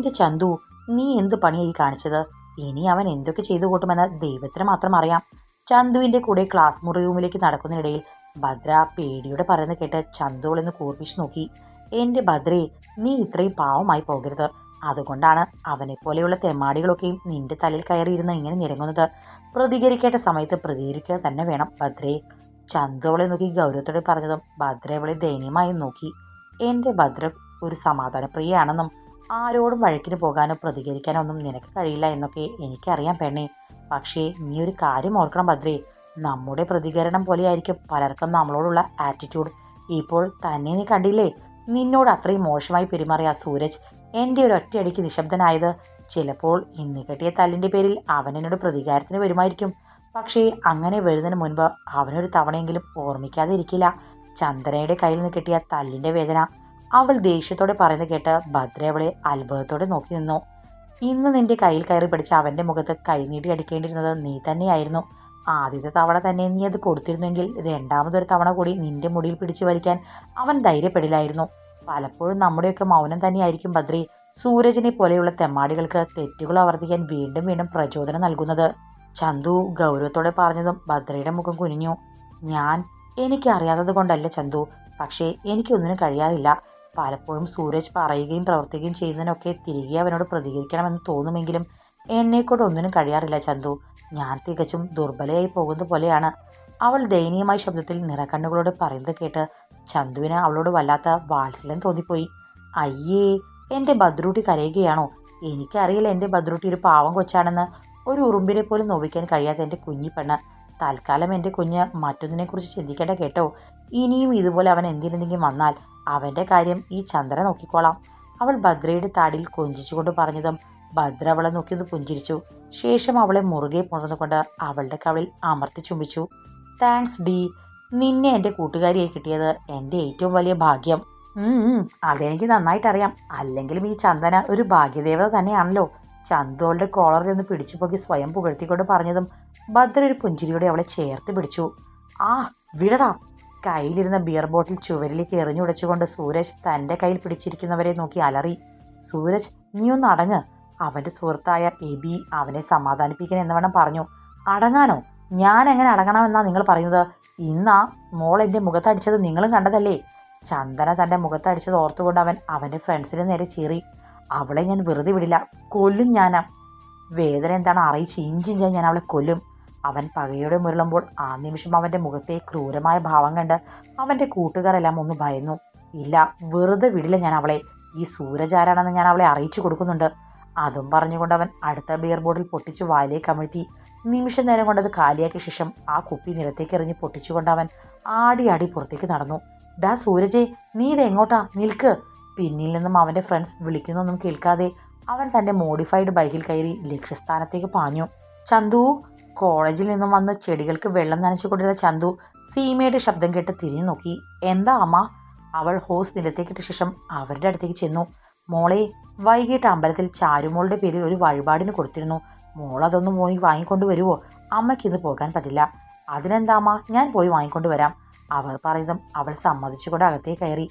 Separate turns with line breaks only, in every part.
എന്റെ ചന്തു നീ എന്ത് പണിയായി കാണിച്ചത്? ഇനി അവൻ എന്തൊക്കെ ചെയ്തു കൂട്ടുമെന്ന് ദൈവത്തിന് മാത്രം അറിയാം. ചന്തുവിന്റെ കൂടെ ക്ലാസ് മുറി റൂമിലേക്ക് നടക്കുന്നതിനിടയിൽ ഭദ്ര പേടിയോടെ പറയുന്നത് കേട്ട് ചന്തുവളെന്ന് കൂർപ്പിച്ച് നോക്കി. എന്റെ ഭദ്രേ നീ ഇത്രയും പാവമായി പോകരുത്. അതുകൊണ്ടാണ് അവനെ പോലെയുള്ള തെമ്മാടികളൊക്കെയും നിന്റെ തലയിൽ കയറിയിരുന്ന് ഇങ്ങനെ നിരങ്ങുന്നത് പ്രതികരിക്കേണ്ട സമയത്ത് പ്രതികരിക്കുക തന്നെ വേണം ഭദ്രേ. ചന്തു അവളെ നോക്കി ഗൗരവത്തോടെ പറഞ്ഞതും ഭദ്ര അവളെ ദയനീയമായും നോക്കി. എന്റെ ഭദ്ര ഒരു സമാധാനപ്രിയയാണെന്നും ആരോടും വഴക്കിന് പോകാനോ പ്രതികരിക്കാനോ ഒന്നും നിനക്ക് കഴിയില്ല എന്നൊക്കെ എനിക്കറിയാം പെണ്ണേ. പക്ഷേ നീ ഒരു കാര്യം ഓർക്കണം ഭദ്രേ. നമ്മുടെ പ്രതികരണം പോലെയായിരിക്കും പലർക്കും നമ്മളോടുള്ള ആറ്റിറ്റ്യൂഡ് ഇപ്പോൾ തന്നെ നീ കണ്ടില്ലേ? നിന്നോട് അത്രയും മോശമായി പെരുമാറിയ സൂരജ് എന്റെ ഒരു ഒറ്റയടിക്ക് നിശബ്ദനായത്. ചിലപ്പോൾ ഇന്ന് കെട്ടിയ തല്ലിന്റെ പേരിൽ അവൻ എന്നോട് പ്രതികാരത്തിന് വരുമായിരിക്കും. പക്ഷേ അങ്ങനെ വരുന്നതിന് മുൻപ് അവനൊരു തവണയെങ്കിലും ഓർമ്മിക്കാതെ ഇരിക്കില്ല ചന്ദനയുടെ കയ്യിൽ നിന്ന് കിട്ടിയ തല്ലിന്റെ വേദന അവൾ ദേഷ്യത്തോടെ പറയുന്നത് കേട്ട് ഭദ്ര അവളെ അത്ഭുതത്തോടെ നോക്കി നിന്നു. ഇന്ന് നിന്റെ കയ്യിൽ കയറി പിടിച്ച അവന്റെ മുഖത്ത് കൈനീട്ടി അടിക്കേണ്ടിയിരുന്നത് നീ തന്നെയായിരുന്നു. ആദ്യത്തെ തവണ തന്നെ നീ അത് കൊടുത്തിരുന്നെങ്കിൽ രണ്ടാമതൊരു തവണ കൂടി നിന്റെ മുടിയിൽ പിടിച്ചു വലിക്കാൻ അവൻ ധൈര്യപ്പെടില്ലായിരുന്നു. പലപ്പോഴും നമ്മുടെയൊക്കെ മൗനം തന്നെയായിരിക്കും ബദ്രി സൂരജിനെ പോലെയുള്ള തെമ്മാടികൾക്ക് തെറ്റുകൾ ആവർത്തിക്കാൻ വീണ്ടും വീണ്ടും പ്രചോദനം നൽകുന്നത്. ചന്തു ഗൗരവത്തോടെ പറഞ്ഞതും ഭദ്രയുടെ മുഖം കുനിഞ്ഞു. ഞാൻ എനിക്കറിയാത്തത് കൊണ്ടല്ല ചന്തു. പക്ഷേ എനിക്കൊന്നിനും കഴിയാറില്ല. പലപ്പോഴും സൂരജ് പറയുകയും പ്രവർത്തിക്കുകയും ചെയ്യുന്നതിനൊക്കെ തിരികെ അവനോട് പ്രതികരിക്കണമെന്ന് തോന്നുമെങ്കിലും എന്നെക്കൊണ്ട് ഒന്നിനും കഴിയാറില്ല ചന്തു. ഞാൻ തികച്ചും ദുർബലയായി പോകുന്ന പോലെയാണ്. അവൾ ദയനീയമായ ശബ്ദത്തിൽ നിറക്കണ്ണുകളോട് പറയുന്നത് കേട്ട് ചന്തുവിന് അവളോട് വല്ലാത്ത വാത്സല്യം തോന്നിപ്പോയി. അയ്യേ എന്റെ ഭദ്രൂട്ടി കരയുകയാണോ? എനിക്കറിയില്ല എന്റെ ബദ്രൂട്ടി ഒരു പാവം കൊച്ചാണെന്ന്. ഒരു ഉറുമ്പിനെ പോലും നോവിക്കാൻ കഴിയാത്ത എന്റെ കുഞ്ഞിപ്പെണ്ണ്. തൽക്കാലം എന്റെ കുഞ്ഞ് മറ്റൊന്നിനെക്കുറിച്ച് ചിന്തിക്കേണ്ട കേട്ടോ. ഇനിയും ഇതുപോലെ അവൻ എന്തിനെന്തെങ്കിലും വന്നാൽ അവന്റെ കാര്യം ഈ ചന്ദ്ര നോക്കിക്കോളാം. അവൾ ഭദ്രയുടെ താടിയിൽ കൊഞ്ചിച്ചുകൊണ്ട് പറഞ്ഞതും ഭദ്ര അവളെ നോക്കിയത് പുഞ്ചിരിച്ചു. ശേഷം അവളെ മുറുകെ പുണർന്നുകൊണ്ട് അവളുടെ കവളിൽ അമർത്തി ചുംബിച്ചു. താങ്ക്സ് ഡി. നിന്നെ എന്റെ കൂട്ടുകാരിയായി കിട്ടിയത് എന്റെ ഏറ്റവും വലിയ ഭാഗ്യം. അതെനിക്ക് നന്നായിട്ടറിയാം. അല്ലെങ്കിലും ഈ ചന്ദന ഒരു ഭാഗ്യദേവത തന്നെയാണല്ലോ. ചന്തു അവളുടെ കോളറിൽ ഒന്ന് പിടിച്ചു പോക്കി സ്വയം പുകഴ്ത്തിക്കൊണ്ട് പറഞ്ഞതും ഭദ്ര ഒരു പുഞ്ചിരിയോടെ അവളെ ചേർത്ത് പിടിച്ചു. ആ വിടടാ. കയ്യിലിരുന്ന ബിയർ ബോട്ടിൽ ചുവരിലേക്ക് എറിഞ്ഞുടച്ചുകൊണ്ട് സൂരജ് തന്റെ കയ്യിൽ പിടിച്ചിരിക്കുന്നവരെ നോക്കി അലറി. സൂരജ് നീ ഒന്ന് അടങ്ങ്. അവന്റെ സുഹൃത്തായ എബി അവനെ സമാധാനിപ്പിക്കാൻ എന്നവണ്ണം പറഞ്ഞു. അടങ്ങാനോ? ഞാൻ എങ്ങനെ അടങ്ങണമെന്നാണ് നിങ്ങൾ പറയുന്നത്? ഇന്നാ മോൾ എന്റെ മുഖത്തടിച്ചത് നിങ്ങളും കണ്ടതല്ലേ? ചന്ദന തന്റെ മുഖത്തടിച്ചത് ഓർത്തുകൊണ്ട് അവൻ അവന്റെ ഫ്രണ്ട്സിന് നേരെ ചീറി. അവളെ ഞാൻ വെറുതെ വിടില്ല. കൊല്ലും ഞാൻ വേദന എന്താണോ? അറിയിച്ച് ഇഞ്ചിഞ്ചായി ഞാൻ അവളെ കൊല്ലും. അവൻ പകയോടെ മുരളുമ്പോൾ ആ നിമിഷം അവന്റെ മുഖത്തെ ക്രൂരമായ ഭാവം കണ്ട് അവന്റെ കൂട്ടുകാരെല്ലാം ഒന്ന് ഭയന്നു. ഇല്ല വെറുതെ വിടില്ല ഞാൻ അവളെ. ഈ സൂരജാരാണെന്ന് ഞാൻ അവളെ അറിയിച്ചു കൊടുക്കുന്നുണ്ട്. അതും പറഞ്ഞുകൊണ്ട് അവൻ അടുത്ത ബിയർ ബോട്ടിൽ പൊട്ടിച്ചു വായിലേക്ക് അമിഴ്ത്തി. നിമിഷ നേരം കൊണ്ടത് കാലിയാക്കിയ ശേഷം ആ കുപ്പി നിലത്തേക്ക് എറിഞ്ഞ് പൊട്ടിച്ചുകൊണ്ട് അവൻ ആടി ആടി പുറത്തേക്ക് നടന്നു. ഡാ സൂരജേ നീ ഇത് എങ്ങോട്ടാ? നിൽക്ക്. പിന്നിൽ നിന്നും അവന്റെ ഫ്രണ്ട്സ് വിളിക്കുന്നൊന്നും കേൾക്കാതെ അവൻ തന്റെ മോഡിഫൈഡ് ബൈക്കിൽ കയറി ലക്ഷ്യസ്ഥാനത്തേക്ക് പാഞ്ഞു. ചന്തു കോളേജിൽ നിന്നും വന്ന് ചെടികൾക്ക് വെള്ളം നനച്ചുകൊണ്ടിരുന്ന ചന്തു സീമയുടെ ശബ്ദം കേട്ട് തിരിഞ്ഞു നോക്കി. എന്താ അമ്മ? അവൾ ഹോസ് നിലത്തേക്കിട്ട ശേഷം അവരുടെ അടുത്തേക്ക് ചെന്നു. മോളെ വൈകിട്ട് അമ്പലത്തിൽ ചാരുമോളുടെ പേരിൽ ഒരു വഴിപാടിന് കൊടുത്തിരുന്നു. മോൾ അതൊന്നും പോയി വാങ്ങിക്കൊണ്ട് വരുമോ അമ്മയ്ക്ക് ഇന്ന് പോകാൻ പറ്റില്ല. അതിനെന്താ അമ്മ? ഞാൻ പോയി വാങ്ങിക്കൊണ്ട് വരാം. അവർ പറയുന്നതും അവൾ സമ്മതിച്ചുകൊണ്ട് അകത്തേക്ക് കയറി.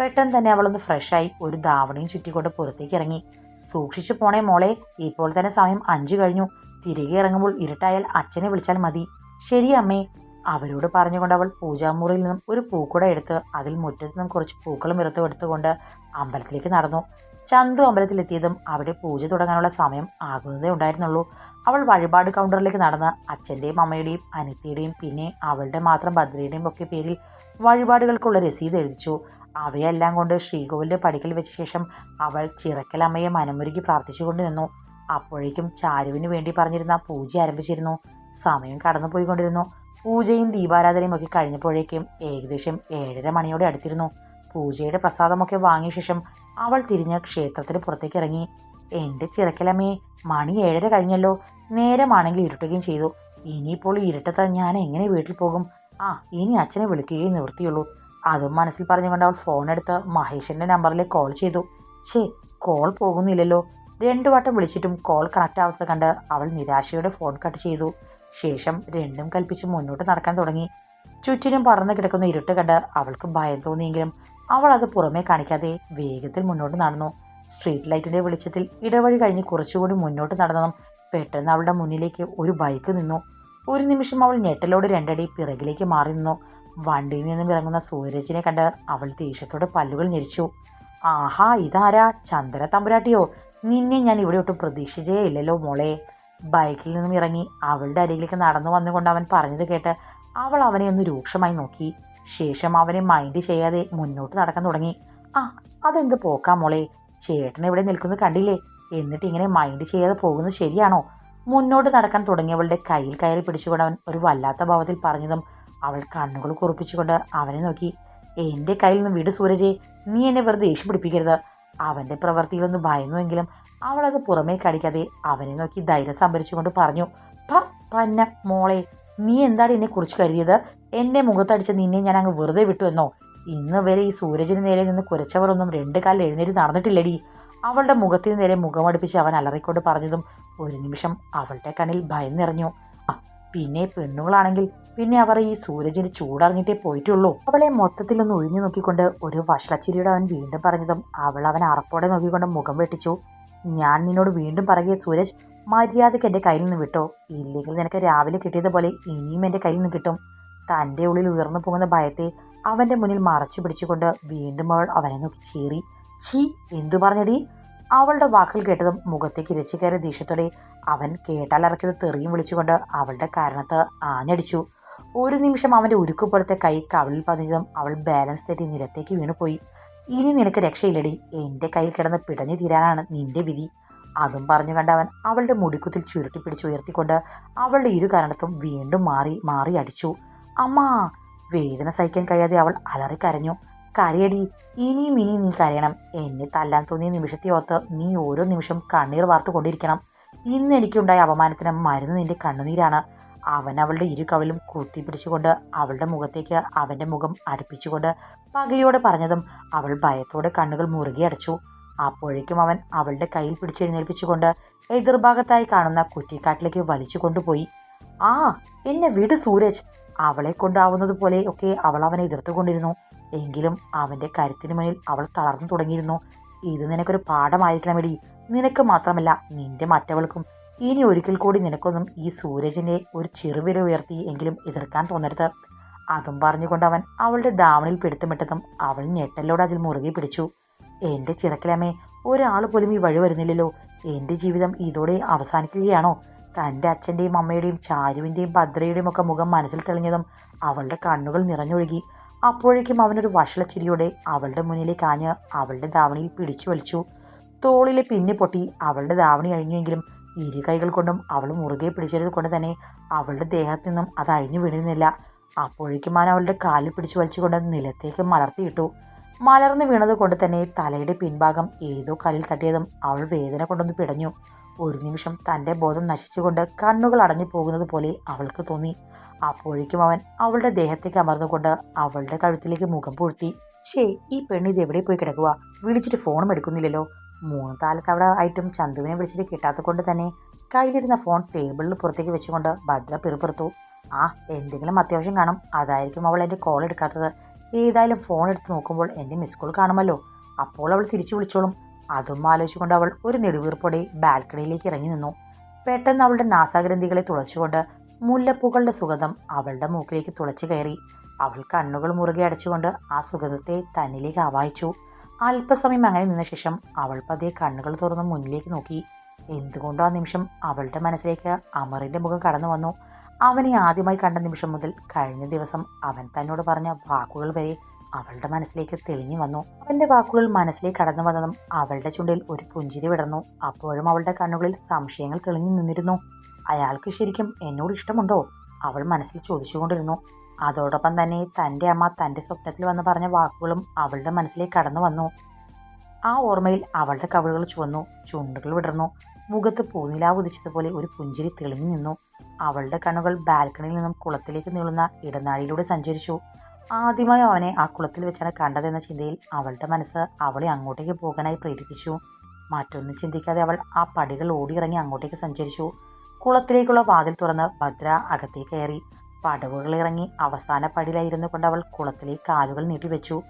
പെട്ടെന്ന് തന്നെ അവളൊന്ന് ഫ്രഷായി ഒരു ധാവണിയും ചുറ്റിക്കൊണ്ട് പുറത്തേക്ക് ഇറങ്ങി. സൂക്ഷിച്ചു പോണേ മോളെ ഇപ്പോൾ തന്നെ സമയം അഞ്ചു കഴിഞ്ഞു. തിരികെ ഇറങ്ങുമ്പോൾ ഇരുട്ടായാൽ അച്ഛനെ വിളിച്ചാൽ മതി. ശരി അമ്മേ അവരോട് പറഞ്ഞുകൊണ്ട് അവൾ പൂജാമുറിയിൽ നിന്നും ഒരു പൂക്കുട എടുത്ത് അതിൽ മുറ്റത്ത് നിന്നും കുറച്ച് പൂക്കളും ഇറുത്തും എടുത്തുകൊണ്ട് അമ്പലത്തിലേക്ക് നടന്നു. ചന്തു അമ്പലത്തിലെത്തിയതും അവിടെ പൂജ തുടങ്ങാനുള്ള സമയം ആകുന്നതേ ഉണ്ടായിരുന്നുള്ളൂ. അവൾ വഴിപാട് കൗണ്ടറിലേക്ക് നടന്ന് അച്ഛന്റെയും അമ്മയുടെയും അനിത്തിയുടെയും പിന്നെ അവളുടെ മാത്രം ഭദ്രയുടെയും ഒക്കെ പേരിൽ വഴിപാടുകൾക്കുള്ള രസീത് എഴുതിച്ചു. അവയെല്ലാം കൊണ്ട് ശ്രീകോവിലിന്റെ പടിക്കൽ വെച്ച ശേഷം അവൾ ചിറക്കലമ്മയെ മനമുരുകി പ്രാർത്ഥിച്ചുകൊണ്ട് നിന്നു. അപ്പോഴേക്കും ചാരുവിന് വേണ്ടി പറഞ്ഞിരുന്ന പൂജ ആരംഭിച്ചിരുന്നു. സമയം കടന്നുപോയിക്കൊണ്ടിരുന്നു. പൂജയും ദീപാരാധനയും ഒക്കെ കഴിഞ്ഞപ്പോഴേക്കും ഏകദേശം ഏഴര മണിയോടെ അടുത്തിരുന്നു. പൂജയുടെ പ്രസാദമൊക്കെ വാങ്ങിയ ശേഷം അവൾ തിരിഞ്ഞ് ക്ഷേത്രത്തിന് പുറത്തേക്ക് ഇറങ്ങി. എന്റെ ചിറക്കലമ്മേ മണി ഏഴര കഴിഞ്ഞല്ലോ. നേരമാണെങ്കിൽ ഇരുട്ടുകയും ചെയ്തു. ഇനിയിപ്പോൾ ഇരുട്ടത്ത് ഞാൻ എങ്ങനെ വീട്ടിൽ പോകും? ആ ഇനി അച്ഛനെ വിളിക്കുകയും നിവൃത്തിയുള്ളൂ. അതും മനസ്സിൽ പറഞ്ഞുകൊണ്ട് അവൾ ഫോൺ എടുത്ത് മഹേഷിന്റെ നമ്പറിൽ കോൾ ചെയ്തു. ഛേ കോൾ പോകുന്നില്ലല്ലോ. രണ്ടു വട്ടം വിളിച്ചിട്ടും കോൾ കണക്ട് ആവാത്തത് കണ്ട് അവൾ നിരാശയോടെ ഫോൺ കട്ട് ചെയ്തു. ശേഷം രണ്ടും കൽപ്പിച്ച് മുന്നോട്ട് നടക്കാൻ തുടങ്ങി. ചുറ്റിനും പടർന്നു കിടക്കുന്ന ഇരുട്ട് കണ്ട് അവൾക്ക് ഭയം തോന്നിയെങ്കിലും അവൾ അത് പുറമേ കാണിക്കാതെ വേഗത്തിൽ മുന്നോട്ട് നടന്നു. സ്ട്രീറ്റ് ലൈറ്റിന്റെ വെളിച്ചത്തിൽ ഇടവഴി കഴിഞ്ഞ് കുറച്ചുകൂടി മുന്നോട്ട് നടന്നതും പെട്ടെന്ന് അവളുടെ മുന്നിലേക്ക് ഒരു ബൈക്ക് നിന്നു. ഒരു നിമിഷം അവൾ ഞെട്ടലോട് രണ്ടടി പിറകിലേക്ക് മാറി നിന്നു. വണ്ടിയിൽ നിന്നും ഇറങ്ങുന്ന സൂരജിനെ കണ്ട് അവൾ ദേഷ്യത്തോടെ പല്ലുകൾ ഞെരിച്ചു. ആഹാ ഇതാരാ? ചന്ദ്ര തമ്പുരാട്ടിയോ? നിന്നെ ഞാൻ ഇവിടെ ഒട്ടും പ്രതീക്ഷിച്ചേ ഇല്ലല്ലോ മോളെ. ബൈക്കിൽ നിന്നും ഇറങ്ങി അവളുടെ അരികിലേക്ക് നടന്നു വന്നുകൊണ്ട് അവൻ പറഞ്ഞത് കേട്ട് അവൾ അവനെ ഒന്ന് രൂക്ഷമായി നോക്കി. ശേഷം അവനെ മൈൻഡ് ചെയ്യാതെ മുന്നോട്ട് നടക്കാൻ തുടങ്ങി. ആ അതെന്ത് പോക്കാ മോളെ? ചേട്ടൻ ഇവിടെ നിൽക്കുന്നത് കണ്ടില്ലേ? എന്നിട്ട് ഇങ്ങനെ മൈൻഡ് ചെയ്യാതെ പോകുന്നത് ശരിയാണോ? മുന്നോട്ട് നടക്കാൻ തുടങ്ങിയവളുടെ കയ്യിൽ കയറി പിടിച്ചുകൊണ്ട് അവൻ ഒരു വല്ലാത്ത ഭാവത്തിൽ പറഞ്ഞതും അവൾ കണ്ണുകൾ കുറിപ്പിച്ചുകൊണ്ട് അവനെ നോക്കി. എന്റെ കയ്യിൽ നിന്ന് വിട് സൂരജെ നീ എന്നെ വെറുതെ ദേഷ്യം പിടിപ്പിക്കരുത്. അവന്റെ പ്രവൃത്തിയിലൊന്ന് ഭയന്നുവെങ്കിലും അവളത് പുറമേ കടിക്കാതെ അവനെ നോക്കി ധൈര്യം സംഭരിച്ചുകൊണ്ട് പറഞ്ഞു. പ പന്ന മോളെ നീ എന്താണ് എന്നെ കുറിച്ച് കരുതിയത്? എന്നെ മുഖത്തടിച്ച നിന്നെ ഞാൻ അങ്ങ് വെറുതെ വിട്ടു എന്നോ? ഇന്ന് വരെ ഈ സൂരജിന് നേരെ നിന്ന് കുരച്ചവരൊന്നും രണ്ട് കാലിൽ എഴുന്നേറ്റ് നടന്നിട്ടില്ലടി. അവളുടെ മുഖത്തിന് നേരെ മുഖമടുപ്പിച്ച് അവൻ അലറിക്കൊണ്ട് പറഞ്ഞതും ഒരു നിമിഷം അവളുടെ കണ്ണിൽ ഭയം നിറഞ്ഞു ആ പിന്നെ പെണ്ണുകളാണെങ്കിൽ പിന്നെ അവർ ഈ സൂരജിന് ചൂടറിഞ്ഞിട്ടേ പോയിട്ടുള്ളൂ. അവളെ മൊത്തത്തിലൊന്ന് ഒഴിഞ്ഞു നോക്കിക്കൊണ്ട് ഒരു വഷളച്ചിരിയുടെ അവൻ വീണ്ടും പറഞ്ഞതും അവൾ അവൻ അറപ്പോടെ നോക്കിക്കൊണ്ട് മുഖം വെട്ടിച്ചു. ഞാൻ നിന്നോട് വീണ്ടും പറയുകയെ സൂരജ് മര്യാദയ്ക്ക് എന്റെ കയ്യിൽ നിന്ന് വിട്ടോ? ഇല്ലെങ്കിൽ നിനക്ക് രാവിലെ കിട്ടിയതുപോലെ ഇനിയും എന്റെ കയ്യിൽ നിന്ന് കിട്ടും. തന്റെ ഉള്ളിൽ ഉയർന്നു പോകുന്ന ഭയത്തെ അവന്റെ മുന്നിൽ മറച്ചു പിടിച്ചുകൊണ്ട് വീണ്ടും അവൾ അവനെ നോക്കി ചീറി ഛീ എന്തു പറഞ്ഞടി? അവളുടെ വാക്കുകൾ കേട്ടതും മുഖത്തേക്ക് ഇരച്ചു കയറിയ ദേഷ്യത്തോടെ അവൻ കേട്ടാലിറക്കിയത് തെറിയും വിളിച്ചുകൊണ്ട് അവളുടെ കാരണത്ത് ആഞ്ഞടിച്ചു. ഒരു നിമിഷം അവന്റെ ഉരുക്കുപോലത്തെ കൈ കവളിൽ പതിഞ്ഞതും അവൾ ബാലൻസ് തെറ്റി നിരത്തേക്ക് വീണുപോയി. ഇനി നിനക്ക് രക്ഷയില്ലടി. എന്റെ കയ്യിൽ കിടന്ന് പിടഞ്ഞു തീരാനാണ് നിന്റെ വിധി. അതും പറഞ്ഞു കണ്ടവൻ അവളുടെ മുടിക്കുത്തിൽ ചുരുട്ടി പിടിച്ച് ഉയർത്തിക്കൊണ്ട് അവളുടെ ഇരു കാരണത്തും വീണ്ടും മാറി മാറി അടിച്ചു. അമ്മാ വേദന സഹിക്കാൻ കഴിയാതെ അവൾ അലറി കരഞ്ഞു. കരയടി ഇനിയും ഇനിയും നീ കരയണം. എന്നെ തല്ലാൻ തോന്നിയ നിമിഷത്തെ ഓർത്ത് നീ ഓരോ നിമിഷം കണ്ണീർ വാർത്തു കൊണ്ടിരിക്കണം. ഇന്ന് എനിക്കുണ്ടായ അപമാനത്തിന് മരുന്ന് നിന്റെ കണ്ണുനീരാണ്. അവൻ അവളുടെ ഇരു കവലും കുത്തിപ്പിടിച്ചുകൊണ്ട് അവളുടെ മുഖത്തേക്ക് അവന്റെ മുഖം അടുപ്പിച്ചുകൊണ്ട് പകയോടെ പറഞ്ഞതും അവൾ ഭയത്തോടെ കണ്ണുകൾ മുറുകെ അടച്ചു. അപ്പോഴേക്കും അവൻ അവളുടെ കയ്യിൽ പിടിച്ചെഴുന്നേൽപ്പിച്ചുകൊണ്ട് എതിർഭാഗത്തായി കാണുന്ന കുറ്റിക്കാട്ടിലേക്ക് വലിച്ചു കൊണ്ടുപോയി. ആ എന്നെ വിട് സൂരജ്. അവളെ കൊണ്ടാവുന്നത് പോലെ ഒക്കെ അവൾ അവനെ എതിർത്തുകൊണ്ടിരുന്നു എങ്കിലും അവന്റെ കരുത്തിന് മുന്നിൽ അവൾ തളർന്നു തുടങ്ങിയിരുന്നു. ഇത് നിനക്കൊരു പാഠമായിരിക്കണമെടി. നിനക്ക് മാത്രമല്ല നിന്റെ മറ്റവൾക്കും. ഇനി ഒരിക്കൽ കൂടി നിനക്കൊന്നും ഈ സൂരജിനെ ഒരു ചെറുവിര ഉയർത്തി എങ്കിലും എതിർക്കാൻ തോന്നരുത്. അതും പറഞ്ഞുകൊണ്ട് അവൻ അവളുടെ ദാവണിൽ പിടുത്തമിട്ടതും അവൾ ഞെട്ടലോട് അതിൽ മുറുകെ പിടിച്ചു. എന്റെ ചിറക്കിലമ്മേ ഒരാൾ പോലും ഈ വഴി വരുന്നില്ലല്ലോ. എന്റെ ജീവിതം ഇതോടെ അവസാനിക്കുകയാണോ? തന്റെ അച്ഛന്റെയും അമ്മയുടെയും ചാരുവിന്റെയും ഭദ്രയുടെയും ഒക്കെ മുഖം മനസ്സിൽ തെളിഞ്ഞതും അവളുടെ കണ്ണുകൾ നിറഞ്ഞൊഴുകി. അപ്പോഴേക്കും അവനൊരു വഷളച്ചിരിയോടെ അവളുടെ മുന്നിലേക്ക് ആഞ്ഞ് അവളുടെ ധാവണിയിൽ പിടിച്ചു വലിച്ചു. തോളിലെ പിന്നെ പൊട്ടി അവളുടെ ധാവണി അഴിഞ്ഞുവെങ്കിലും ഇരു കൈകൾ കൊണ്ടും അവൾ മുറുകെ പിടിച്ചത് കൊണ്ട് തന്നെ അവളുടെ ദേഹത്തു നിന്നും അത് അഴിഞ്ഞു വീണിരുന്നില്ല. അപ്പോഴേക്കും അവൻ അവളുടെ കാലിൽ പിടിച്ചു വലിച്ചുകൊണ്ട് നിലത്തേക്ക് മലർത്തിയിട്ടു. മലർന്നു വീണത് കൊണ്ട് തന്നെ തലയുടെ പിൻഭാഗം ഏതോ കല്ലിൽ തട്ടിയതും അവൾ വേദന കൊണ്ടൊന്ന് പിടഞ്ഞു. ഒരു നിമിഷം തന്റെ ബോധം നശിച്ചുകൊണ്ട് കണ്ണുകൾ അടഞ്ഞു പോകുന്നത് പോലെ അവൾക്ക് തോന്നി. അപ്പോഴേക്കും അവൻ അവളുടെ ദേഹത്തേക്ക് അമർന്നുകൊണ്ട് അവളുടെ കഴുത്തിലേക്ക് മുഖം പൂഴ്ത്തി ഷേ ഈ പെണ്ണ് ഇത് എവിടെ പോയി കിടക്കുക വിളിച്ചിട്ട് ഫോണും എടുക്കുന്നില്ലല്ലോ. മൂന്ന് താലത്തവിടെ ആയിട്ടും ചന്തുവിനെ വിളിച്ചിട്ട് കിട്ടാത്തത് കൊണ്ട് തന്നെ കയ്യിലിരുന്ന ഫോൺ ടേബിളിൽ പുറത്തേക്ക് വെച്ചുകൊണ്ട് ഭദ്ര പിറുപിറുത്തു. ആ എന്തെങ്കിലും അത്യാവശ്യം കാണും. അതായിരിക്കും അവൾ എന്റെ കോൾ എടുക്കാത്തത്. ഏതായാലും ഫോൺ എടുത്ത് നോക്കുമ്പോൾ എന്റെ മിസ് കോൾ കാണുമല്ലോ. അപ്പോൾ അവൾ തിരിച്ചു വിളിച്ചോളും. അതും ആലോചിച്ചുകൊണ്ട് അവൾ ഒരു നെടുവീർപ്പോടെ ബാൽക്കണിയിലേക്ക് ഇറങ്ങി നിന്നു. പെട്ടെന്ന് അവളുടെ നാസാഗ്രന്ഥികളെ തുളച്ചുകൊണ്ട് മുല്ലപ്പൂക്കളുടെ സുഗന്ധം അവളുടെ മൂക്കിലേക്ക് തുളച്ചു കയറി. അവൾ കണ്ണുകൾ മുറുകെ അടച്ചുകൊണ്ട് ആ സുഗന്ധത്തെ തന്നിലേക്ക് ആവാഹിച്ചു. അല്പസമയം അങ്ങനെ നിന്ന ശേഷം അവൾ പതിയെ കണ്ണുകൾ തുറന്ന് മുന്നിലേക്ക് നോക്കി. എന്തുകൊണ്ടോ ആ നിമിഷം അവളുടെ മനസ്സിലേക്ക് അമറിന്റെ മുഖം കടന്നു വന്നു. അവനെ ആദ്യമായി കണ്ട നിമിഷം മുതൽ കഴിഞ്ഞ ദിവസം അവൻ തന്നോട് പറഞ്ഞ വാക്കുകൾ വരെ അവളുടെ മനസ്സിലേക്ക് തെളിഞ്ഞു വന്നു. അവന്റെ വാക്കുകൾ മനസ്സിലേക്ക് കടന്നു വന്നതും അവളുടെ ചുണ്ടിൽ ഒരു പുഞ്ചിരി വിടർന്നു. അപ്പോഴും അവളുടെ കണ്ണുകളിൽ സംശയങ്ങൾ തെളിഞ്ഞു നിന്നിരുന്നു. അയാൾക്ക് ശരിക്കും എന്നോട് ഇഷ്ടമുണ്ടോ? അവൾ മനസ്സിൽ ചോദിച്ചുകൊണ്ടിരുന്നു. അതോടൊപ്പം തന്നെ തന്റെ അമ്മ തന്റെ സ്വപ്നത്തിൽ വന്ന് പറഞ്ഞ വാക്കുകളും അവളുടെ മനസ്സിലേക്ക് കടന്നു വന്നു. ആ ഓർമ്മയിൽ അവളുടെ കവിളുകൾ ചുവന്നു ചുണ്ടുകൾ വിടർന്നു. മുഖത്ത് പൂനിലാവ് ഉദിച്ചതുപോലെ ഒരു പുഞ്ചിരി തെളിഞ്ഞു നിന്നു. അവളുടെ കണ്ണുകൾ ബാൽക്കണിയിൽ നിന്നും കുളത്തിലേക്ക് നീളുന്ന ഇടനാഴിയിലൂടെ സഞ്ചരിച്ചു. ആദ്യമായി അവനെ ആ കുളത്തിൽ വെച്ചാണ് കണ്ടതെന്ന ചിന്തയിൽ അവളുടെ മനസ്സ് അവളെ അങ്ങോട്ടേക്ക് പോകാനായി പ്രേരിപ്പിച്ചു. മറ്റൊന്നും ചിന്തിക്കാതെ അവൾ ആ പടികൾ ഓടിയിറങ്ങി അങ്ങോട്ടേക്ക് സഞ്ചരിച്ചു. കുളത്തിലേക്കുള്ള വാതിൽ തുറന്ന് ഭദ്ര അകത്തേക്ക് കയറി. പടവുകൾ ഇറങ്ങി അവസാന പടിയിലായിരുന്നു കൊണ്ട് അവൾ കുളത്തിലേക്ക് കാലുകൾ നീട്ടിവെച്ചു.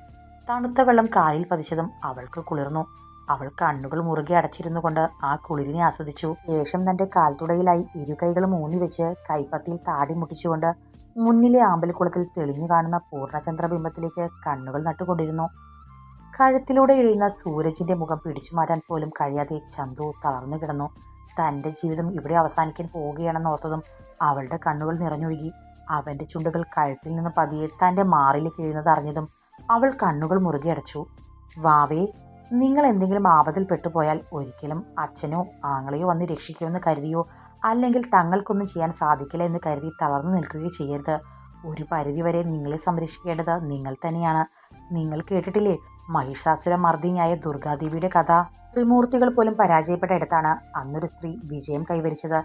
തണുത്ത വെള്ളം കാലിൽ പതിച്ചതും അവൾക്ക് കുളിർന്നു. അവൾ കണ്ണുകൾ മുറുകെ അടച്ചിരുന്നു കൊണ്ട് ആ കുളിരിനെ ആസ്വദിച്ചു. ശേഷം തന്റെ കാൽത്തുടയിലായി ഇരു കൈകളും ഊന്നി വെച്ച് കൈപ്പത്തിയിൽ താടി മുട്ടിച്ചുകൊണ്ട് മുന്നിലെ ആമ്പൽക്കുളത്തിൽ തെളിഞ്ഞു കാണുന്ന പൂർണചന്ദ്രബിംബത്തിലേക്ക് കണ്ണുകൾ നട്ടുകൊണ്ടിരുന്നു. കഴുത്തിലൂടെ ഇഴയുന്ന സൂരജിന്റെ മുഖം പിടിച്ചു മാറ്റാൻ പോലും കഴിയാതെ ചന്തു തളർന്നു കിടന്നു. തന്റെ ജീവിതം ഇവിടെ അവസാനിക്കാൻ പോവുകയാണെന്ന് ഓർത്തതും അവളുടെ കണ്ണുകൾ നിറഞ്ഞൊഴുകി. അവന്റെ ചുണ്ടുകൾ കഴുത്തിൽ നിന്ന് പതിയെ തന്റെ മാറിലേക്ക് എഴുന്നത് അറിഞ്ഞതും അവൾ കണ്ണുകൾ മുറുകെ അടച്ചു. വാവേ നിങ്ങൾ എന്തെങ്കിലും ആപത്തിൽ പെട്ടുപോയാൽ ഒരിക്കലും അച്ഛനോ ആങ്ങളെയോ വന്ന് രക്ഷിക്കുമെന്ന് കരുതിയോ? അല്ലെങ്കിൽ തങ്ങൾക്കൊന്നും ചെയ്യാൻ സാധിക്കില്ല എന്ന് കരുതി തളർന്നു നിൽക്കുകയോ ചെയ്യരുത്. ഒരു പരിധിവരെ നിങ്ങളെ സംരക്ഷിക്കേണ്ടത് നിങ്ങൾ തന്നെയാണ്. നിങ്ങൾ കേട്ടിട്ടില്ലേ? മഹിഷാസുര മർദ്ദിനിയായ ദുർഗാദേവിയുടെ കഥ. ത്രിമൂർത്തികൾ പോലും പരാജയപ്പെട്ട ഇടത്താണ് അന്നൊരു സ്ത്രീ വിജയം കൈവരിച്ചത്.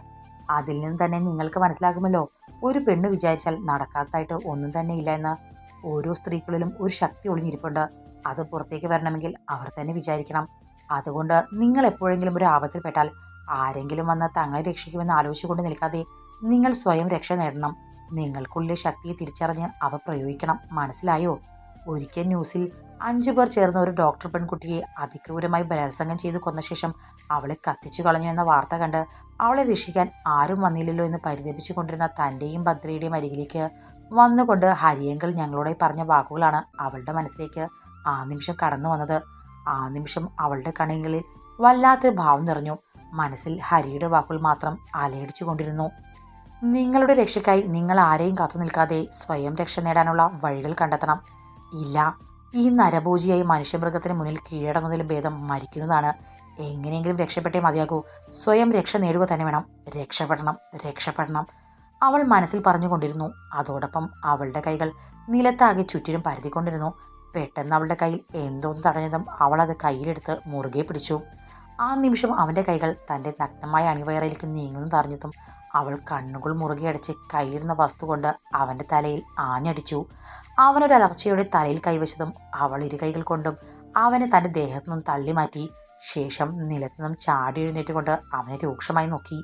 അതിൽ നിന്ന് തന്നെ നിങ്ങൾക്ക് മനസ്സിലാകുമല്ലോ ഒരു പെണ്ണ് വിചാരിച്ചാൽ നടക്കാത്തതായിട്ട് ഒന്നും തന്നെ ഇല്ല എന്ന്. ഓരോ സ്ത്രീകളിലും ഒരു ശക്തി ഒളിഞ്ഞിരിപ്പുണ്ട്. അത് പുറത്തേക്ക് വരണമെങ്കിൽ അവർ തന്നെ വിചാരിക്കണം. അതുകൊണ്ട് നിങ്ങൾ എപ്പോഴെങ്കിലും ഒരു ആപത്തിൽപ്പെട്ടാൽ ആരെങ്കിലും വന്ന് തങ്ങളെ രക്ഷിക്കുമെന്ന് ആലോചിച്ചുകൊണ്ട് നിൽക്കാതെ നിങ്ങൾ സ്വയം രക്ഷ നേടണം. നിങ്ങൾക്കുള്ളിലെ ശക്തിയെ തിരിച്ചറിഞ്ഞ് അവ പ്രയോഗിക്കണം. മനസ്സിലായോ? ഒരിക്കൽ ന്യൂസിൽ അഞ്ചു പേർ ചേർന്ന ഒരു ഡോക്ടർ പെൺകുട്ടിയെ അതിക്രൂരമായി ബലാത്സംഗം ചെയ്തു കൊന്ന ശേഷം അവളെ കത്തിച്ചു കളഞ്ഞു എന്ന വാർത്ത കണ്ട് അവളെ രക്ഷിക്കാൻ ആരും വന്നില്ലല്ലോ എന്ന് പരിതപിച്ചു കൊണ്ടിരുന്ന തന്റെയും ഭദ്രയുടെയും അരികിലേക്ക് വന്നുകൊണ്ട് ഹരിയങ്കൾ ഞങ്ങളോട് പറഞ്ഞ വാക്കുകളാണ് അവളുടെ മനസ്സിലേക്ക് ആ നിമിഷം കടന്നു വന്നത്. ആ നിമിഷം അവളുടെ കണികളിൽ വല്ലാത്തൊരു ഭാവം നിറഞ്ഞു. മനസ്സിൽ ഹരിയുടെ വാക്കുകൾ മാത്രം അലയടിച്ചു കൊണ്ടിരുന്നു നിങ്ങളുടെ രക്ഷയ്ക്കായി നിങ്ങൾ ആരെയും കാത്തു നിൽക്കാതെ സ്വയം രക്ഷ നേടാനുള്ള വഴികൾ കണ്ടെത്തണം. ഇല്ല ഈ നരഭോജിയായി മനുഷ്യമൃഗത്തിന് മുന്നിൽ കീഴടങ്ങുന്നതിലും ഭേദം മരിക്കുന്നതാണ്. എങ്ങനെയെങ്കിലും രക്ഷപ്പെട്ടേ മതിയാകൂ. സ്വയം രക്ഷ നേടുക തന്നെ വേണം. രക്ഷപ്പെടണം രക്ഷപ്പെടണം. അവൾ മനസ്സിൽ പറഞ്ഞുകൊണ്ടിരുന്നു. അതോടൊപ്പം അവളുടെ കൈകൾ നിലത്താകെ ചുറ്റിലും പരതിക്കൊണ്ടിരുന്നു. പെട്ടെന്ന് അവളുടെ കയ്യിൽ എന്തോന്ന് തടഞ്ഞതും അവൾ അത് കയ്യിലെടുത്ത് മുറുകെ പിടിച്ചു. ആ നിമിഷം അവന്റെ കൈകൾ തന്റെ നഗ്നമായ അണിവയറയിലേക്ക് നീങ്ങുന്നു അറിഞ്ഞതും അവൾ കണ്ണുകൾ മുറുകെ അടച്ച് കയ്യിലിരുന്ന വസ്തു കൊണ്ട് അവന്റെ തലയിൽ ആഞ്ഞടിച്ചു. അവനൊരു അലർച്ചയോടെ തലയിൽ കൈവച്ചതും അവൾ ഇരു കൈകൾ കൊണ്ടും അവനെ തന്റെ ദേഹത്തു നിന്നും തള്ളി മാറ്റി ശേഷം നിലത്തു നിന്നും ചാടി എഴുന്നേറ്റുകൊണ്ട് അവനെ രൂക്ഷമായി നോക്കി.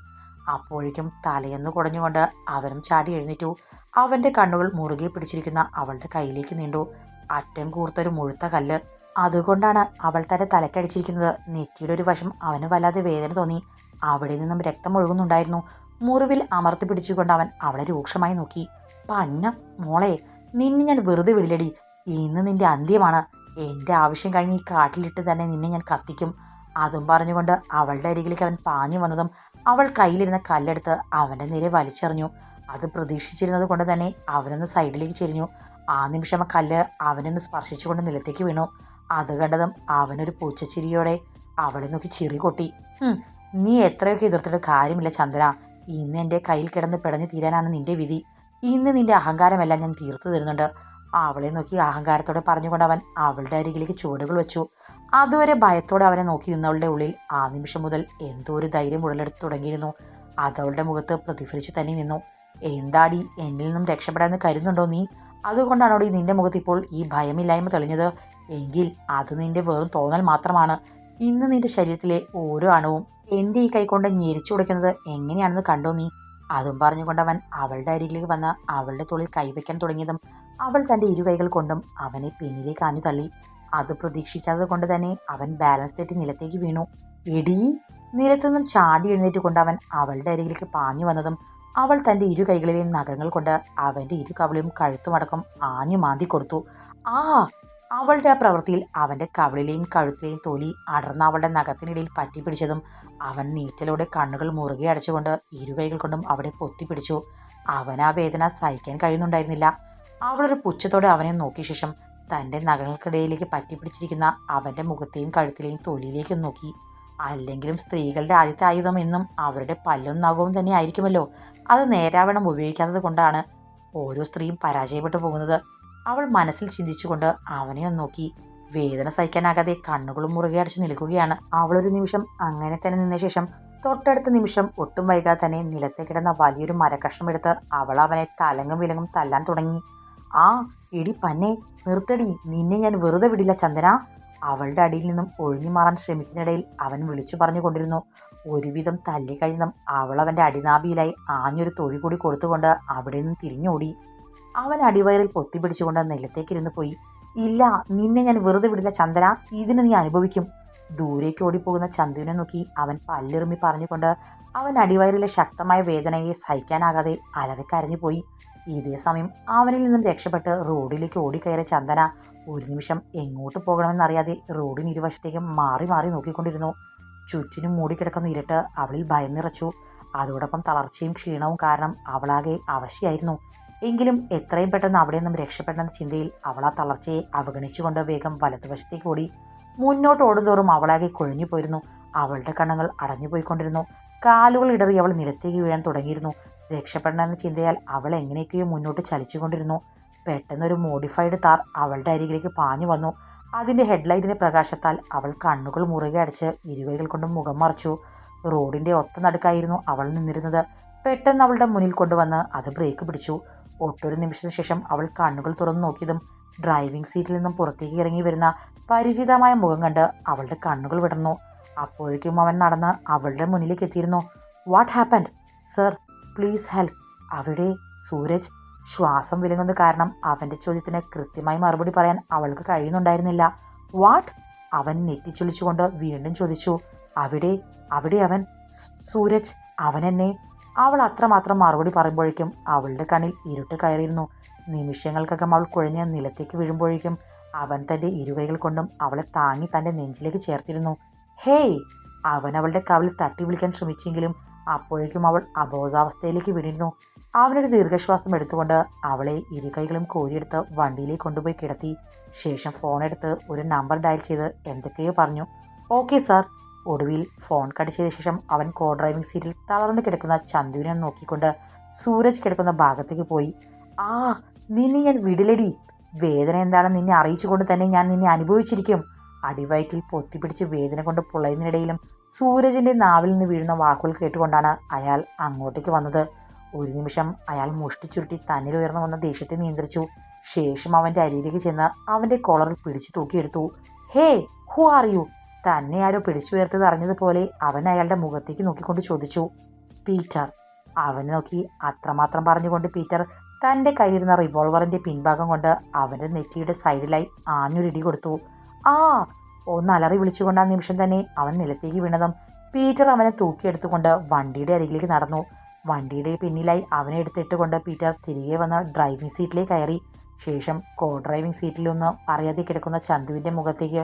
അപ്പോഴേക്കും തലയെന്ന് കുടഞ്ഞുകൊണ്ട് അവനും ചാടി എഴുന്നേറ്റു. അവന്റെ കണ്ണുകൾ മുറുകെ പിടിച്ചിരിക്കുന്ന അവളുടെ കയ്യിലേക്ക് നീണ്ടു. അറ്റം കൂർത്തൊരു മുഴുത്ത കല്ല് അതുകൊണ്ടാണ് അവൾ തന്റെ തലക്കടിച്ചിരിക്കുന്നത്. നെറ്റിയുടെ ഒരു വശം അവന് വല്ലാതെ വേദന തോന്നി. അവിടെ നിന്നും രക്തം ഒഴുകുന്നുണ്ടായിരുന്നു. മുറിവിൽ അമർത്തി പിടിച്ചുകൊണ്ട് അവൻ അവളെ രൂക്ഷമായി നോക്കി. പന്ന മോളെ നിന്നെ ഞാൻ വെറുതെ വിളിലടി ഇന്ന് നിന്റെ അന്ത്യമാണ്. എന്റെ ആവശ്യം കഴിഞ്ഞ് ഈ കാട്ടിലിട്ട് തന്നെ നിന്നെ ഞാൻ കത്തിക്കും. അതും പറഞ്ഞുകൊണ്ട് അവളുടെ അരികിലേക്ക് അവൻ പാഞ്ഞു വന്നതും അവൾ കയ്യിലിരുന്ന കല്ലെടുത്ത് അവന്റെ നേരെ വലിച്ചെറിഞ്ഞു. അത് പ്രതീക്ഷിച്ചിരുന്നത് കൊണ്ട് തന്നെ അവനൊന്ന് സൈഡിലേക്ക് ചെരിഞ്ഞു. ആ നിമിഷം ആ കല്ല് അവനൊന്ന് സ്പർശിച്ചുകൊണ്ട് നിലത്തേക്ക് വീണു. അത് കണ്ടതും അവനൊരു പൂച്ചച്ചിരിയോടെ അവളെ നോക്കി ചിറി കൊട്ടി. നീ എത്രയൊക്കെ എതിർത്തിട്ട് കാര്യമില്ല ചന്ദ്ര ഇന്ന് എന്റെ കയ്യിൽ കിടന്ന് പിടഞ്ഞു തീരാനാണ് നിന്റെ വിധി. ഇന്ന് നിന്റെ അഹങ്കാരമെല്ലാം ഞാൻ തീർത്തു തരുന്നുണ്ട്. അവളെ നോക്കി അഹങ്കാരത്തോടെ പറഞ്ഞുകൊണ്ട് അവൻ അവളുടെ അരികിലേക്ക് ചുവടുകൾ വെച്ചു. അതുവരെ ഭയത്തോടെ അവനെ നോക്കി നിന്നവളുടെ ഉള്ളിൽ ആ നിമിഷം മുതൽ എന്തോ ഒരു ധൈര്യം ഉടലെടുത്ത് തുടങ്ങിയിരുന്നു. അതവളുടെ മുഖത്ത് പ്രതിഫലിച്ച് തന്നെ നിന്നു. എന്താടി എന്നിൽ നിന്നും രക്ഷപ്പെടാമെന്ന് കരുതുന്നുണ്ടോ നീ? അതുകൊണ്ടാണോ നിന്റെ മുഖത്ത് ഇപ്പോൾ ഈ ഭയമില്ലായ്മ തെളിഞ്ഞത്? എങ്കിൽ അത് നിന്റെ വെറും തോന്നൽ മാത്രമാണ്. ഇന്ന് നിന്റെ ശരീരത്തിലെ ഓരോ അണുവും എന്റെ ഈ കൈകൊണ്ട് ഞെരിച്ചു കൊടുക്കുന്നത് എങ്ങനെയാണെന്ന് കണ്ടോ നീ? അതും പറഞ്ഞുകൊണ്ട് അവൻ അവളുടെ അരികിലേക്ക് വന്ന് അവളുടെ തൊളിൽ കൈവയ്ക്കാൻ തുടങ്ങിയതും അവൾ തന്റെ ഇരു കൈകൾ കൊണ്ടും അവനെ പിന്നിലേക്ക് ആഞ്ഞു തള്ളി. അത് പ്രതീക്ഷിക്കാത്തത് കൊണ്ട് തന്നെ അവൻ ബാലൻസ് തെറ്റി നിലത്തേക്ക് വീണു. ഇടീ നിലത്തു നിന്നും ചാടി എഴുന്നേറ്റ് കൊണ്ട് അവൻ അവളുടെ അരികിലേക്ക് പാഞ്ഞു വന്നതും അവൾ തന്റെ ഇരു കൈകളിലെയും നഖങ്ങൾ കൊണ്ട് അവന്റെ ഇരു കവളിയും കഴുത്തുമടക്കം ആഞ്ഞു മാന്തി കൊടുത്തു. ആ അവളുടെ ആ പ്രവൃത്തിയിൽ അവന്റെ കവിളിലെയും കഴുത്തിലെയും തൊലി അടർന്ന അവളുടെ നഖത്തിനിടയിൽ പറ്റിപ്പിടിച്ചതും അവൻ നീറ്റലോടെ കണ്ണുകൾ മുറുകെ അടച്ചുകൊണ്ട് ഇരുകൈകൾ കൊണ്ടും അവിടെ പൊത്തിപ്പിടിച്ചു അവൻ ആ വേദന സഹിക്കാൻ കഴിയുന്നുണ്ടായിരുന്നില്ല. അവളൊരു പുച്ഛത്തോടെ അവനെ നോക്കിയ ശേഷം തന്റെ നഖങ്ങൾക്കിടയിലേക്ക് പറ്റിപ്പിടിച്ചിരിക്കുന്ന അവന്റെ മുഖത്തെയും കഴുത്തിലെയും തൊലിയിലേക്കും നോക്കി. അല്ലെങ്കിലും സ്ത്രീകളുടെ ആദ്യത്തെ ആയുധം എന്നും അവരുടെ പല്ലും നഖവും തന്നെ ആയിരിക്കുമല്ലോ. അത് നേരാവണ്ണം ഉപയോഗിക്കാത്തത് കൊണ്ടാണ് ഓരോ സ്ത്രീയും പരാജയപ്പെട്ടു പോകുന്നത്. അവൾ മനസ്സിൽ ചിന്തിച്ചുകൊണ്ട് അവനെ ഒന്ന് നോക്കി. വേദന സഹിക്കാനാകാതെ കണ്ണുകളും മുറുകെ അടച്ചു നിൽക്കുകയാണ്. അവളൊരു നിമിഷം അങ്ങനെ തന്നെ നിന്ന ശേഷം തൊട്ടടുത്ത നിമിഷം ഒട്ടും വൈകാതെ തന്നെ നിലത്തെ കിടന്ന വലിയൊരു മരക്കഷ്ണം എടുത്ത് അവൾ അവനെ തലങ്ങും വിലങ്ങും തല്ലാൻ തുടങ്ങി. ആ ഇടി പന്നെ നിർത്തടി. നിന്നെ ഞാൻ വെറുതെ വിടില്ല ചന്ദന. അവളുടെ അടിയിൽ നിന്നും ഒഴിഞ്ഞു മാറാൻ ശ്രമിക്കുന്നിടയിൽ അവൻ വിളിച്ചു പറഞ്ഞുകൊണ്ടിരുന്നു. ഒരുവിധം തല്ലിക്കഴിഞ്ഞതും അവൾ അവന്റെ അടിനാഭിയിലായി ആഞ്ഞൊരു തൊഴി കൂടി കൊടുത്തുകൊണ്ട് അവിടെ നിന്ന് തിരിഞ്ഞോടി. അവൻ അടിവയറിൽ പൊത്തിപ്പിടിച്ചുകൊണ്ട് നിലത്തേക്കിരുന്ന് പോയി. ഇല്ല നിന്നെ ഞാൻ വെറുതെ വിടില്ല ചന്ദന. ഇതിന് നീ അനുഭവിക്കും. ദൂരേക്ക് ഓടിപ്പോകുന്ന ചന്ദുവിനെ നോക്കി അവൻ പല്ലിറുമ്പി പറഞ്ഞുകൊണ്ട് അവൻ അടിവയറിലെ ശക്തമായ വേദനയെ സഹിക്കാനാകാതെ അലറി കരഞ്ഞുപോയി ഇതേ സമയം അവനിൽ നിന്നും രക്ഷപ്പെട്ട് റോഡിലേക്ക് ഓടിക്കയറിയ ചന്ദന ഒരു നിമിഷം എങ്ങോട്ട് പോകണമെന്നറിയാതെ റോഡിന് ഇരുവശത്തേക്കും മാറി മാറി നോക്കിക്കൊണ്ടിരുന്നു. ചുറ്റിനും മൂടിക്കിടക്കുന്ന ഇരുട്ട് അവളിൽ ഭയം നിറച്ചു അതോടൊപ്പം തളർച്ചയും ക്ഷീണവും കാരണം അവളാകെ അവശയായിരുന്നു. എങ്കിലും എത്രയും പെട്ടെന്ന് അവിടെ നിന്നും രക്ഷപ്പെടണമെന്ന ചിന്തയിൽ അവൾ ആ തളർച്ചയെ അവഗണിച്ചുകൊണ്ട് വേഗം വലതുവശത്തേക്ക് ഓടി. മുന്നോട്ട് ഓടുന്തോറും അവളാകെ കൊഴിഞ്ഞു പോയിരുന്നു. അവളുടെ കണ്ണുകൾ അടഞ്ഞുപോയിക്കൊണ്ടിരുന്നു കാലുകൾ ഇടറി അവൾ നിലത്തേക്ക് വീഴാൻ തുടങ്ങിയിരുന്നു. രക്ഷപ്പെടണമെന്ന ചിന്തയാൽ അവൾ എങ്ങനെയൊക്കെയോ മുന്നോട്ട് ചലിച്ചുകൊണ്ടിരുന്നു. പെട്ടെന്നൊരു മോഡിഫൈഡ് താർ അവളുടെ അരികിലേക്ക് പാഞ്ഞു വന്നു. അതിന്റെ ഹെഡ്ലൈറ്റിന്റെ പ്രകാശത്താൽ അവൾ കണ്ണുകൾ മുറുകെ അടച്ച് ഇരുവൈകൾ കൊണ്ട് മുഖം മറച്ചു. റോഡിന്റെ ഒത്ത നടുക്കായിരുന്നു അവൾ നിന്നിരുന്നത്. പെട്ടെന്ന് അവളുടെ മുന്നിൽ കൊണ്ടുവന്ന് അത് ബ്രേക്ക് പിടിച്ചു. ഒട്ടൊരു നിമിഷത്തിന് ശേഷം അവൾ കണ്ണുകൾ തുറന്നു നോക്കിയതും ഡ്രൈവിംഗ് സീറ്റിൽ നിന്നും പുറത്തേക്ക് ഇറങ്ങി വരുന്ന പരിചിതമായ മുഖം കണ്ട് അവളുടെ കണ്ണുകൾ വിടർന്നു. അപ്പോഴേക്കും അവൻ നടന്ന് അവളുടെ മുന്നിലേക്ക് എത്തിയിരുന്നു. What happened sir please help അവിടെ സൂരജ്. ശ്വാസം വിലങ്ങുന്നത് കാരണം അവന്റെ ചോദ്യത്തിന് കൃത്യമായി മറുപടി പറയാൻ അവൾക്ക് കഴിയുന്നുണ്ടായിരുന്നില്ല. വാട്ട് അവൻ നെറ്റിച്ചൊലിച്ചുകൊണ്ട് വീണ്ടും ചോദിച്ചു. അവിടെ അവിടെ അവൻ. "സു- സൂരജ് അവൻ എന്നെ അവൾ അത്രമാത്രം മറുപടി പറയുമ്പോഴേക്കും അവളുടെ കണ്ണിൽ ഇരുട്ട് കയറിയിരുന്നു. നിമിഷങ്ങൾക്കകം അവൾ കുഴഞ്ഞ നിലത്തേക്ക് വീഴുമ്പോഴേക്കും അവൻ തന്റെ ഇരുകൈകൾ കൊണ്ടും അവളെ താങ്ങി തന്റെ നെഞ്ചിലേക്ക് ചേർത്തിരുന്നു. ഹേയ്! അവൻ അവളുടെ കവിളിൽ തട്ടി വിളിക്കാൻ ശ്രമിച്ചെങ്കിലും അപ്പോഴേക്കും അവൾ അബോധാവസ്ഥയിലേക്ക് വീണിരുന്നു. അവനൊരു ദീർഘശ്വാസം എടുത്തുകൊണ്ട് അവളെ ഇരുകൈകളും കോരിയെടുത്ത് വണ്ടിയിലേക്ക് കൊണ്ടുപോയി കിടത്തി. ശേഷം ഫോണെടുത്ത് ഒരു നമ്പർ ഡയൽ ചെയ്ത് എന്തൊക്കെയോ പറഞ്ഞു. Okay sir. ഒടുവിൽ ഫോൺ കടിച്ചതിന് ശേഷം അവൻ കോ ഡ്രൈവിംഗ് സീറ്റിൽ തളർന്നു കിടക്കുന്ന ചന്തുവിനെ നോക്കിക്കൊണ്ട് സൂരജ് കിടക്കുന്ന ഭാഗത്തേക്ക് പോയി. ആ നിന്നെ ഞാൻ വിടിലടി വേദന എന്താണെന്ന് നിന്നെ അറിയിച്ചുകൊണ്ട് തന്നെ ഞാൻ നിന്നെ അനുഭവിച്ചിരിക്കും. അടിവയറ്റിൽ പൊത്തിപ്പിടിച്ച് വേദന കൊണ്ട് പുളയുന്നതിനിടയിലും സൂരജിന്റെ നാവിൽ നിന്ന് വീഴുന്ന വാക്കുകൾ കേട്ടുകൊണ്ടാണ് അയാൾ അങ്ങോട്ടേക്ക് വന്നത്. ഒരു നിമിഷം അയാൾ മുഷ്ടി ചുരുട്ടി തന്നിൽ ഉയർന്നു വന്ന ദേഷ്യത്തെ നിയന്ത്രിച്ചു. ശേഷം അവന്റെ അരിയിലേക്ക് ചെന്ന് അവന്റെ കോളറിൽ പിടിച്ചു തൂക്കിയെടുത്തു. ഹേ ഹു ആർ യു തന്നെ ആരോ പിടിച്ചുയർത്തത് അറിഞ്ഞതുപോലെ അവൻ അയാളുടെ മുഖത്തേക്ക് നോക്കിക്കൊണ്ട് ചോദിച്ചു പീറ്റർ? അവനെ നോക്കി അത്രമാത്രം പറഞ്ഞുകൊണ്ട് പീറ്റർ തന്റെ കയ്യിലിരുന്ന റിവോൾവറിന്റെ പിൻഭാഗം കൊണ്ട് അവന്റെ നെറ്റിയുടെ സൈഡിലായി ആഞ്ഞൊരിടി കൊടുത്തു. ആ ഒന്ന് അലറി വിളിച്ചുകൊണ്ട് ആ നിമിഷം തന്നെ അവൻ നിലത്തേക്ക് വീണതും പീറ്റർ അവനെ തൂക്കിയെടുത്തുകൊണ്ട് വണ്ടിയുടെ അരികിലേക്ക് നടന്നു. വണ്ടിയുടെ പിന്നിലായി അവനെ എടുത്തിട്ടുകൊണ്ട് പീറ്റർ തിരികെ വന്ന് ഡ്രൈവിംഗ് സീറ്റിലേക്ക് കയറി. ശേഷം കോ ഡ്രൈവിംഗ് സീറ്റിലൊന്ന് അറിയാതെ കിടക്കുന്ന ചന്തുവിന്റെ മുഖത്തേക്ക്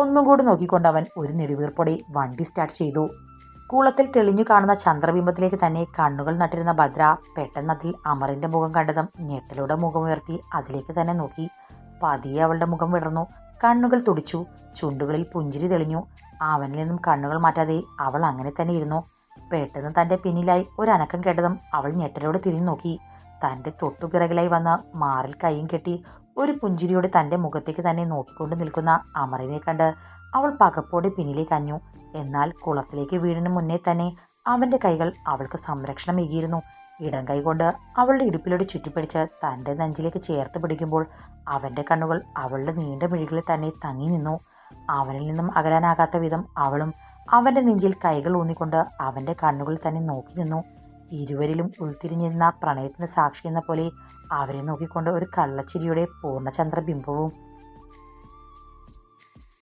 ഒന്നും കൂടി നോക്കിക്കൊണ്ട് അവൻ ഒരു നെടുവീർപ്പോടെ വണ്ടി സ്റ്റാർട്ട് ചെയ്തു. കൂളത്തിൽ തെളിഞ്ഞു കാണുന്ന ചന്ദ്രബിംബത്തിലേക്ക് തന്നെ കണ്ണുകൾ നട്ടിരുന്ന ഭദ്ര പെട്ടെന്ന് അതിൽ അമറിന്റെ മുഖം കണ്ടതും ഞെട്ടലോടെ മുഖമുയർത്തി അതിലേക്ക് തന്നെ നോക്കി. പതിയെ അവളുടെ മുഖം വിടർന്നു. കണ്ണുകൾ തുടിച്ചു. ചുണ്ടുകളിൽ പുഞ്ചിരി തെളിഞ്ഞു. അവനിൽ നിന്നും കണ്ണുകൾ മാറ്റാതെ അവൾ അങ്ങനെ തന്നെ ഇരുന്നു. പെട്ടെന്ന് തന്റെ പിന്നിലായി ഒരു അനക്കം കേട്ടതും അവൾ ഞെട്ടലോടെ തിരിഞ്ഞു നോക്കി. തന്റെ തൊട്ടുപിറകിലായി വന്ന മാറിൽ കൈയും കെട്ടി ഒരു പുഞ്ചിരിയോടെ തന്റെ മുഖത്തേക്ക് തന്നെ നോക്കിക്കൊണ്ട് നിൽക്കുന്ന അമറിനെ കണ്ട് അവൾ പകപ്പോടെ പിന്നിലേക്ക് അഞ്ഞു. എന്നാൽ കുളത്തിലേക്ക് വീടിന് മുന്നേ തന്നെ അവന്റെ കൈകൾ അവൾക്ക് സംരക്ഷണം ഏകിയിരുന്നു. ഇടം കൈകൊണ്ട് അവളുടെ ഇടുപ്പിലോട് ചുറ്റിപ്പിടിച്ച് തന്റെ നെഞ്ചിലേക്ക് ചേർത്ത് പിടിക്കുമ്പോൾ അവന്റെ കണ്ണുകൾ അവളുടെ നീണ്ട മിഴികളിൽ തന്നെ തങ്ങി നിന്നു. അവനിൽ നിന്നും അകലാനാകാത്ത വിധം അവളും അവന്റെ നെഞ്ചിൽ കൈകൾ ഊന്നിക്കൊണ്ട് അവന്റെ കണ്ണുകളിൽ തന്നെ നോക്കി നിന്നു. ഇരുവരിലും ഉൾത്തിരിഞ്ഞിരുന്ന പ്രണയത്തിന് സാക്ഷി എന്ന പോലെ അവരെ നോക്കിക്കൊണ്ട് ഒരു കള്ളച്ചിരിയുടെ പൂർണചന്ദ്രബിംബവും